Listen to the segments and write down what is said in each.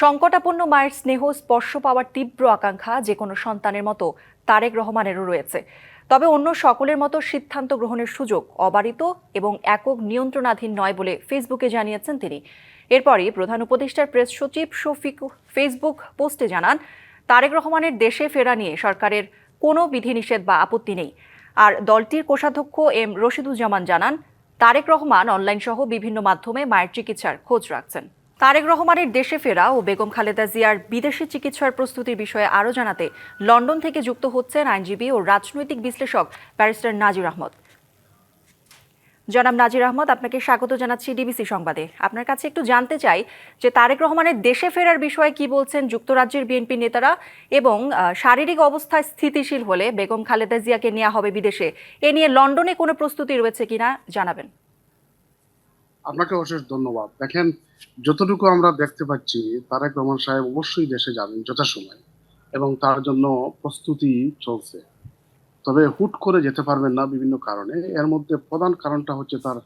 সংকটাপন্ন মায়ের স্নেহ, স্পর্শ পাওয়ার তীব্র আকাঙ্ক্ষা যে কোনো সন্তানের মতো তারেক রহমানেরও রয়েছে। তবে অন্য সকলের মতো সিদ্ধান্ত গ্রহণের সুযোগ অবারিত এবং একক নিয়ন্ত্রণাধীন নয় বলে ফেসবুকে জানিয়েছেন তিনি। এরপরই প্রধান উপদেষ্টার প্রেস সচিব শফিক ফেসবুক পোস্টে জানান, তারেক রহমানের দেশে ফেরা নিয়ে সরকারের কোনো বিধিনিষেধ বা আপত্তি নেই। আর দলটির কোষাধ্যক্ষ এম রশিদুজ্জামান জানান, তারেক রহমান অনলাইন সহ বিভিন্ন মাধ্যমে মায়ের চিকিৎসার খোঁজ রাখছেন। তারেক রহমানের দেশে ফেরা ও বেগম খালেদা জিয়ার বিদেশি চিকিৎসার প্রস্তুতির বিষয়ে আরও জানাতে লন্ডন থেকে যুক্ত হচ্ছেন আইনজীবী ও রাজনৈতিক বিশ্লেষক ব্যারিস্টার নাজির আহমদ। জনাব নাজির আহমদ, আপনাকে স্বাগত জানাচ্ছি ডিবিসি সংবাদে। আপনার কাছে একটু জানতে চাই যে তারেক রহমানের দেশে ফেরার বিষয়ে কি বলছেন যুক্তরাজ্যের বিএনপি নেতারা এবং শারীরিক অবস্থায় স্থিতিশীল হলে বেগম খালেদা জিয়াকে নেওয়া হবে বিদেশে। এ নিয়ে লন্ডনে কোনো প্রস্তুতি রয়েছে কিনা জানাবেন। আপনাকে অশেষ ধন্যবাদ। দেখেন, যতটুকু আমরা দেখতে পাচ্ছি, তারেক রহমান সাহেব অবশ্যই দেশে যাবেন যথাসময় এবং তার জন্য প্রস্তুতি চলছে। তবে হুট করে যেতে পারবেন না বিভিন্ন কারণে। এর মধ্যে প্রধান কারণটা হচ্ছে তার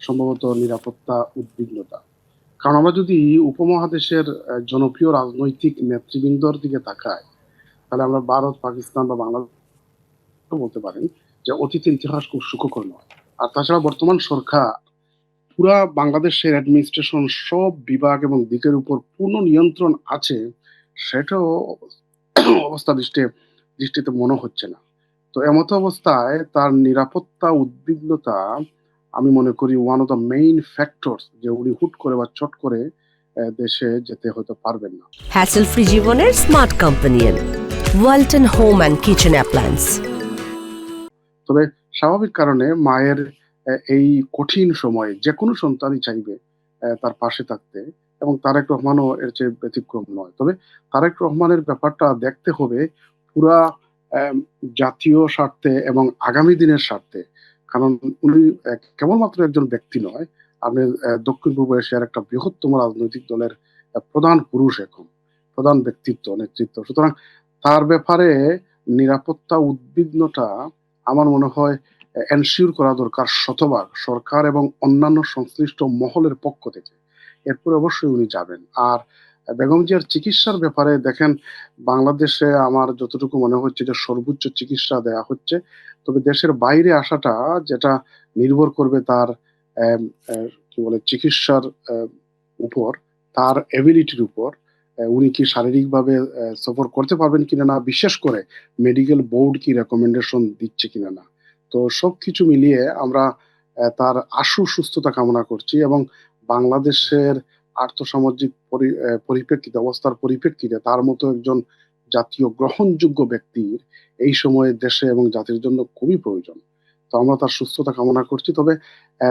সম্ভবত নিরাপত্তা উদ্বিগ্নতা। কারণ আমরা যদি উপমহাদেশের জনপ্রিয় রাজনৈতিক নেতৃবৃন্দর দিকে তাকাই, তাহলে আমরা ভারত, পাকিস্তান বা বাংলাদেশ বলতে পারেন যে অতীতের ইতিহাস খুব সুখকর নয়। আর তাছাড়া বর্তমান সরকার পুরা বাংলাদেশের অ্যাডমিনিস্ট্রেশন সব বিভাগ এবং দিকের উপর পূর্ণ নিয়ন্ত্রণ আছে সেটাও অবস্থা দৃষ্টি দৃষ্টিতে মনে হচ্ছে না। তো এমতো অবস্থায় তার নিরাপত্তা উদ্বিগ্নতা আমি মনে করি one of the main factor যে উনি হুট করে বা চট করে দেশে যেতে হয়তো পারবেন না। হ্যাসেল ফ্রি জীবনের smart companion Walton home and kitchen appliance তবে স্বাভাবিক কারণে মায়ের এই কঠিন সময়ে যে কোনো সন্তানই চাইবে তার পাশে থাকতে এবং তারেক রহমানও এর চেয়ে ব্যতিক্রম নয়। তবে তারেক রহমানের ব্যাপারটা দেখতে হবে পুরা জাতীয় স্বার্থে এবং আগামী দিনের স্বার্থে। কারণ উনি কেবলমাত্র একজন ব্যক্তি নয়, আপনি দক্ষিণ পূর্ব এশিয়ার একটা বৃহত্তম রাজনৈতিক দলের প্রধান পুরুষ এখন, প্রধান ব্যক্তিত্ব, নেতৃত্ব। সুতরাং তার ব্যাপারে নিরাপত্তা উদ্বিগ্নটা আমার মনে হয় এনশিওর করা দরকার শতভাগ সরকার এবং অন্যান্য সংশ্লিষ্ট মহলের পক্ষ থেকে। এরপরে অবশ্যই উনি যাবেন। আর বেগম জিয়ার চিকিৎসার ব্যাপারে দেখেন, বাংলাদেশে আমার যতটুকু মনে হচ্ছে যে সর্বোচ্চ চিকিৎসা দেয়া হচ্ছে, তবে দেশের বাইরে আসাটা যেটা নির্ভর করবে তার কি বলে, চিকিৎসার উপর, তার এবিলিটির উপর উনি কি শারীরিকভাবে সফর করতে পারবেন কিনা না, বিশেষ করে মেডিকেল বোর্ড কি রেকমেন্ডেশন দিচ্ছে কিনা না। তো সবকিছু মিলিয়ে আমরা তার আশু সুস্থতা কামনা করছি এবং বাংলাদেশের আর্থসামাজিক পরি- পরিপ্রেক্ষিতে, অবস্থার পরিপ্রেক্ষিতে তার মতো একজন জাতীয় গ্রহণযোগ্য ব্যক্তির এই সময়ে দেশে এবং জাতির জন্য খুবই প্রয়োজন। তো আমরা তার সুস্থতা কামনা করছি। তবে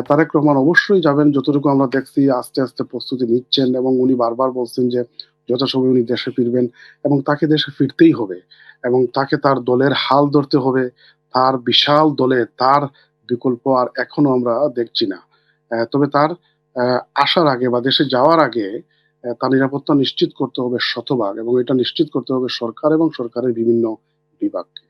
তারেক রহমান অবশ্যই যাবেন। যতটুকু আমরা দেখছি, আস্তে আস্তে প্রস্তুতি নিচ্ছেন এবং উনি বারবার বলছেন যে, যথাসময়ে উনি দেশে ফিরবেন এবং তাকে দেশে ফিরতেই হবে এবং তাকে তার দলের হাল ধরতে হবে। তার বিশাল দলে তার বিকল্প আর এখনও আমরা দেখছি না। তবে তার আসার আগে বা দেশে যাওয়ার আগে তার নিরাপত্তা নিশ্চিত করতে হবে শতভাগ এবং এটা নিশ্চিত করতে হবে সরকার এবং সরকারের বিভিন্ন বিভাগকে।